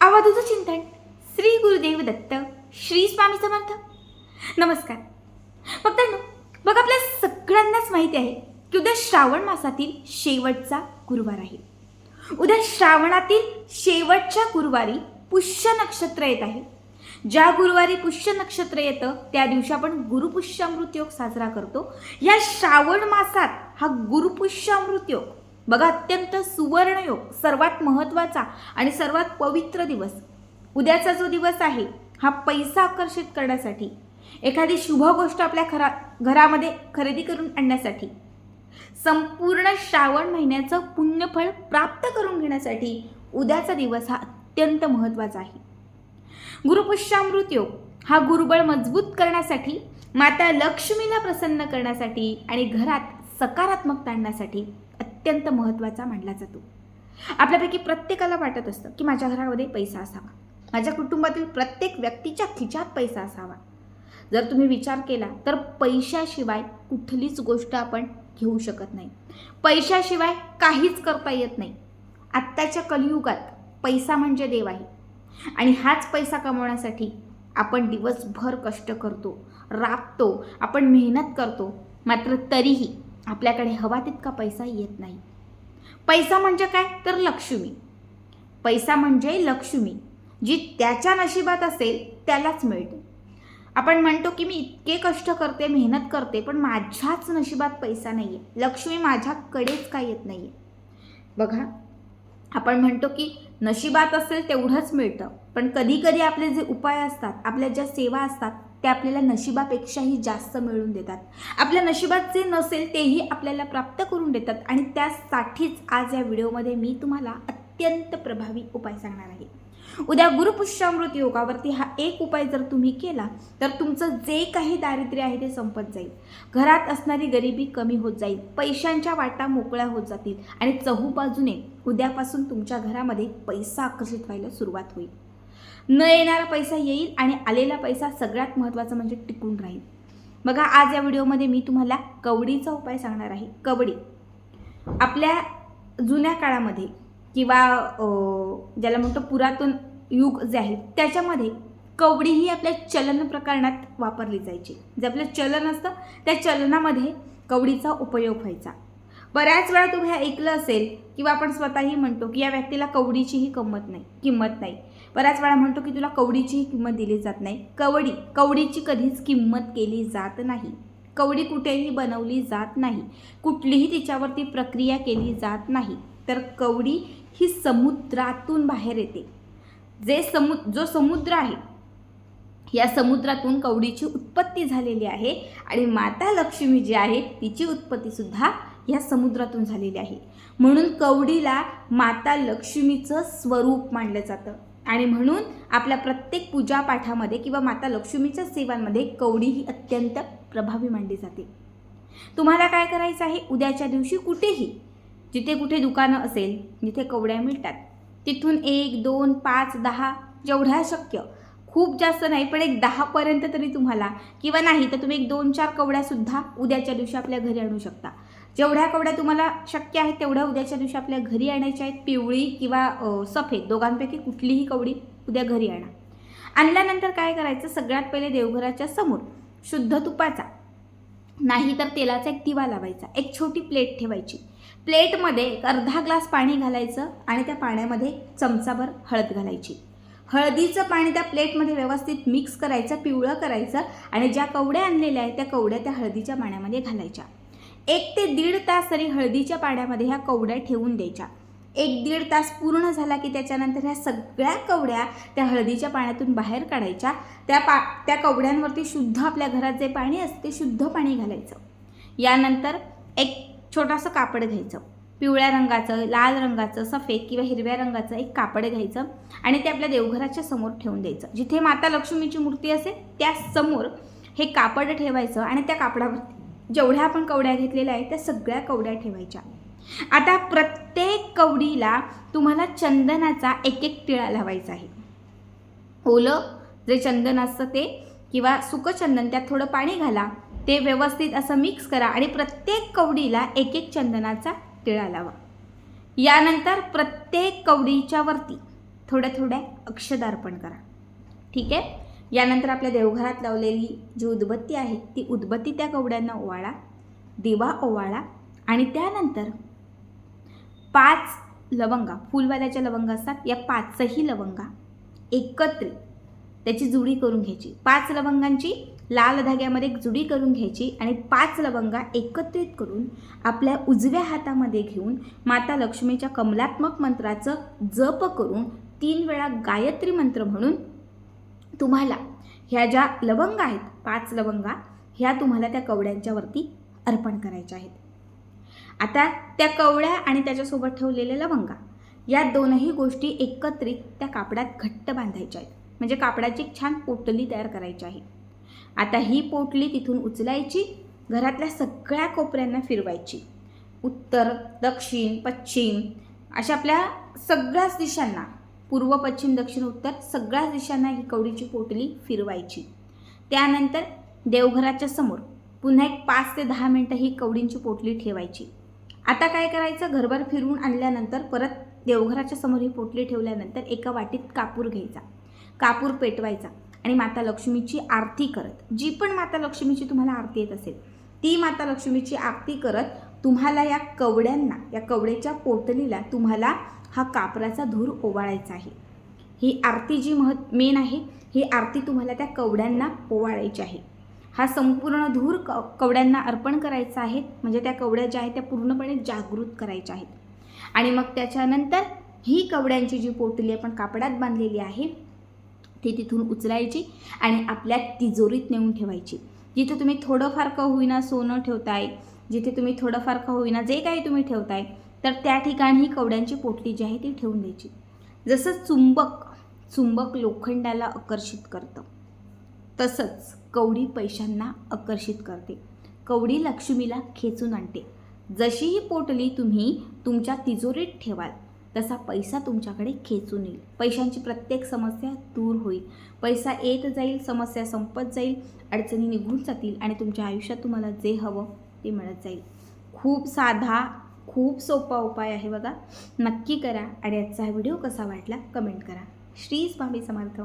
आवाजाचं चिंतन श्री गुरुदेव दत्त श्री स्वामी समर्थ. नमस्कार. फक्त बघ आपल्या सगळ्यांनाच माहिती आहे की उद्या श्रावण मासातील शेवटचा गुरुवार आहे. उद्या श्रावणातील शेवटच्या गुरुवारी पुष्य नक्षत्र येत आहे. ज्या गुरुवारी पुष्य नक्षत्र येतं त्या दिवशी आपण गुरुपुष्यामृत योग साजरा करतो. या श्रावण मासात हा गुरुपुष्यामृत योग बघा अत्यंत सुवर्णयोग सर्वात महत्त्वाचा आणि सर्वात पवित्र दिवस. उद्याचा जो दिवस आहे हा पैसा आकर्षित करण्यासाठी एखादी शुभ गोष्ट आपल्या घरा घरामध्ये खरेदी करून आणण्यासाठी संपूर्ण श्रावण महिन्याचं पुण्यफळ प्राप्त करून घेण्यासाठी उद्याचा दिवस हा अत्यंत महत्त्वाचा आहे. गुरुपुष्यामृत योग हा गुरुबळ मजबूत करण्यासाठी माता लक्ष्मीला प्रसन्न करण्यासाठी आणि घरात सकारात्मकता आणण्यासाठी अत्यंत महत्त्वाचा मानला जातो. आपल्यापैकी प्रत्येकाला वाटत असतं की माझ्या घरामध्ये पैसा असावा. माझ्या कुटुंबातील प्रत्येक व्यक्तीच्या खिच्यात पैसा असावा. जर तुम्ही विचार केला तर पैशाशिवाय कुठलीच गोष्ट आपण घेऊ शकत नाही. पैशाशिवाय काहीच करता येत नाही. आत्ताच्या कलियुगात पैसा म्हणजे देव आहे. आणि हाच पैसा कमवण्यासाठी आपण दिवसभर कष्ट करतो राबतो आपण मेहनत करतो मात्र तरीही आपल्याकडे हवा तितका पैसा येत नाही. पैसा म्हणजे काय? तर लक्ष्मी. पैसा म्हणजे लक्ष्मी जी त्याच्या नशिबात असेल त्यालाच मिळते. आपण म्हणतो की मी इतके कष्ट करते मेहनत करते पण माझ्याच नशिबात पैसा नाही आहे लक्ष्मी माझ्याकडेच काय येत नाही आहे बघा आपण म्हणतो की नशिबात असेल तेवढंच मिळतं पण कधीकधी आपले जे उपाय असतात आपल्या ज्या सेवा असतात ते आपल्याला नशिबापेक्षाही जास्त मिळवून देतात. आपल्या नशिबात जे नसेल तेही आपल्याला प्राप्त करून देतात. आणि त्यासाठीच आज या व्हिडिओमध्ये मी तुम्हाला अत्यंत प्रभावी उपाय सांगणार आहे. उद्या गुरुपुष्यामृत योगावरती हा एक उपाय जर तुम्ही केला तर तुमचं जे काही दारिद्र्य आहे ते संपत जाईल. घरात असणारी गरिबी कमी होत जाईल. पैशांच्या वाटा मोकळ्या होत जातील. आणि चहूबाजूने उद्यापासून तुमच्या घरामध्ये पैसा आकर्षित व्हायला सुरुवात होईल. न येणारा पैसा येईल आणि आलेला पैसा सगळ्यात महत्त्वाचा म्हणजे टिकून राहील. बघा आज या व्हिडिओमध्ये मी तुम्हाला कवडीचा उपाय सांगणार आहे. कवडी. आपल्या जुन्या काळामध्ये किंवा ज्याला म्हणतो पुरातन युग जे आहे त्याच्यामध्ये कवडी ही आपल्या चलन प्रकरणात वापरली जायची. जे आपलं चलन असतं त्या चलनामध्ये कवडीचा उपयोग व्हायचा. बऱ्याच वेळा तुम्ही ऐकलं असेल किंवा आपण स्वतःही म्हणतो की या व्यक्तीला कवडीचीही किंमत नाही किंमत नाही. बऱ्याच वेळा म्हणतो की तुला कवडीचीही किंमत दिली जात नाही. कवडी कवडीची कधीच किंमत केली जात नाही. कवडी कुठेही बनवली जात नाही. कुठलीही तिच्यावरती प्रक्रिया केली जात नाही. तर कवडी ही समुद्रातून बाहेर येते. जे समु जो समुद्र आहे या समुद्रातून कवडीची उत्पत्ती झालेली आहे आणि माता लक्ष्मी जी आहे तिची उत्पत्तीसुद्धा या समुद्रातून झालेली आहे. म्हणून कवडीला माता लक्ष्मीचं स्वरूप मानलं जातं. आणि म्हणून आपल्या प्रत्येक पूजापाठामध्ये किंवा माता लक्ष्मीच्या सेवांमध्ये कवडी ही अत्यंत प्रभावी मानली जाते. तुम्हाला काय करायचं आहे? उद्याच्या दिवशी कुठेही जिथे कुठे दुकानं असेल जिथे कवड्या मिळतात तिथून एक दोन पाच दहा जेवढ्या शक्य. खूप जास्त नाही पण एक दहापर्यंत तरी तुम्हाला. किंवा नाही तर तुम्ही एक दोन चार कवड्यासुद्धा उद्याच्या दिवशी आपल्या घरी आणू शकता. जेवढ्या कवड्या तुम्हाला शक्य आहेत तेवढ्या उद्याच्या दिवशी आपल्या घरी आणायच्या आहेत पिवळी किंवा सफेद दोघांपैकी कुठलीही कवडी उद्या घरी आणा. आणल्यानंतर काय करायचं सगळ्यात पहिले देवघराच्या समोर शुद्ध तुपाचा नाही तर तेलाचा एक दिवा लावायचा. एक छोटी प्लेट ठेवायची. प्लेटमध्ये एक अर्धा ग्लास पाणी घालायचं आणि त्या पाण्यामध्ये चमचाभर हळद घालायची. हळदीचं पाणी त्या प्लेटमध्ये व्यवस्थित मिक्स करायचं पिवळं करायचं आणि ज्या कवड्या आणलेल्या आहेत त्या कवड्या त्या हळदीच्या पाण्यामध्ये घालायच्या. एक ते दीड तास तरी हळदीच्या पाण्यामध्ये ह्या कवड्या ठेवून द्यायच्या. एक दीड तास पूर्ण झाला की त्याच्यानंतर ह्या सगळ्या कवड्या त्या हळदीच्या पाण्यातून बाहेर काढायच्या. त्या पा त्या कवड्यांवरती शुद्ध आपल्या घरात जे पाणी असते ते शुद्ध पाणी घालायचं. यानंतर एक छोटंसं कापड घ्यायचं. पिवळ्या रंगाचं लाल रंगाचं सफेद किंवा हिरव्या रंगाचं एक कापड घ्यायचं आणि ते आपल्या देवघराच्या समोर ठेवून द्यायचं. जिथे माता लक्ष्मीची मूर्ती असेल त्या समोर हे कापड ठेवायचं आणि त्या कापडावरती जेवढ्या आपण कवड्या घेतलेल्या आहेत त्या सगळ्या कवड्या ठेवायच्या. आता प्रत्येक कवडीला तुम्हाला चंदनाचा एक एक टिळा लावायचा आहे. ओलं जे चंदन असतं ते किंवा सुकं चंदन त्यात थोडं पाणी घाला. ते व्यवस्थित असं मिक्स करा आणि प्रत्येक कवडीला एक एक चंदनाचा टिळा लावा. यानंतर प्रत्येक कवडीच्या वरती थोड्या थोड्या अक्षदार्पण करा. ठीक आहे? यानंतर आपल्या देवघरात लावलेली जी उदबत्ती आहे ती उदबत्ती त्या कवड्यांना ओवाळा दिवा ओवाळा आणि त्यानंतर पाच लवंगा फुलवाल्याच्या लवंगा असतात या पाचही लवंगा एकत्रित त्याची जुडी करून घ्यायची. पाच लवंगांची लाल धाग्यामध्ये जुडी करून घ्यायची आणि पाच लवंगा एकत्रित करून आपल्या उजव्या हातामध्ये घेऊन माता लक्ष्मीच्या कमलात्मक मंत्राचं जप करून तीन वेळा गायत्री मंत्र म्हणून तुम्हाला ह्या ज्या लवंगा आहेत पाच लवंगा ह्या तुम्हाला त्या कवड्यांच्या वरती अर्पण करायच्या आहेत. आता त्या कवड्या आणि त्याच्यासोबत ठेवलेल्या लवंगा या दोनही गोष्टी एकत्रित त्या कापडात घट्ट बांधायच्या आहेत. म्हणजे कापडाची छान पोटली तयार करायची आहे. आता ही पोटली तिथून उचलायची घरातल्या सगळ्या कोपऱ्यांना फिरवायची. उत्तर दक्षिण पश्चिम अशा आपल्या सगळ्याच दिशांना पूर्व पश्चिम दक्षिण उत्तर सगळ्याच दिशांना ही कवडीची पोटली फिरवायची. त्यानंतर देवघराच्या समोर पुन्हा एक पाच ते दहा मिनटं ही कवडींची पोटली ठेवायची. आता काय करायचं? घरभर फिरून आणल्यानंतर परत देवघराच्या समोर ही पोटली ठेवल्यानंतर एका वाटीत कापूर घ्यायचा. कापूर पेटवायचा आणि माता लक्ष्मीची आरती करत. जी पण माता लक्ष्मीची तुम्हाला आरती येत असेल ती माता लक्ष्मीची आरती करत तुम्हाला या कवड्यांना या कवड्याच्या पोटलीला तुम्हाला हा कापराचा धूर ओवाळायचा आहे. ही आरती जी मह मेन आहे ही आरती तुम्हाला त्या कवड्यांना ओवाळायची आहे. हा संपूर्ण धूर क कवड्यांना अर्पण करायचा आहे म्हणजे त्या कवड्या ज्या आहेत त्या पूर्णपणे जागृत करायच्या आहेत. आणि मग त्याच्यानंतर ही कवड्यांची जी पोटली आपण कापडात बांधलेली आहे ती तिथून उचलायची आणि आपल्या तिजोरीत नेऊन ठेवायची. जिथं तुम्ही थोडंफार का होईना सोनं ठेवताय जिथे तुम्ही थोडंफार का होईना जे काही तुम्ही ठेवताय तर त्या ठिकाणी ही कवड्यांची पोटली जी आहे ती ठेवून द्यायची. जसं चुंबक चुंबक लोखंडाला आकर्षित करतं तसंच कवडी पैशांना आकर्षित करते. कवडी लक्ष्मीला खेचून आणते. जशी ही पोटली तुम्ही तुमच्या तिजोरीत ठेवाल तसा पैसा तुमच्याकडे खेचून येईल. पैशांची प्रत्येक समस्या दूर होईल. पैसा येत जाईल समस्या संपत जाईल अडचणी निघून जातील आणि तुमच्या आयुष्यात तुम्हाला जे हवं ती मिळत जाईल. खूप साधा खूप सोपा उपाय आहे बघा. नक्की करा आणि आजचा हा व्हिडिओ कसा वाटला कमेंट करा. श्री स्वामी समर्थ.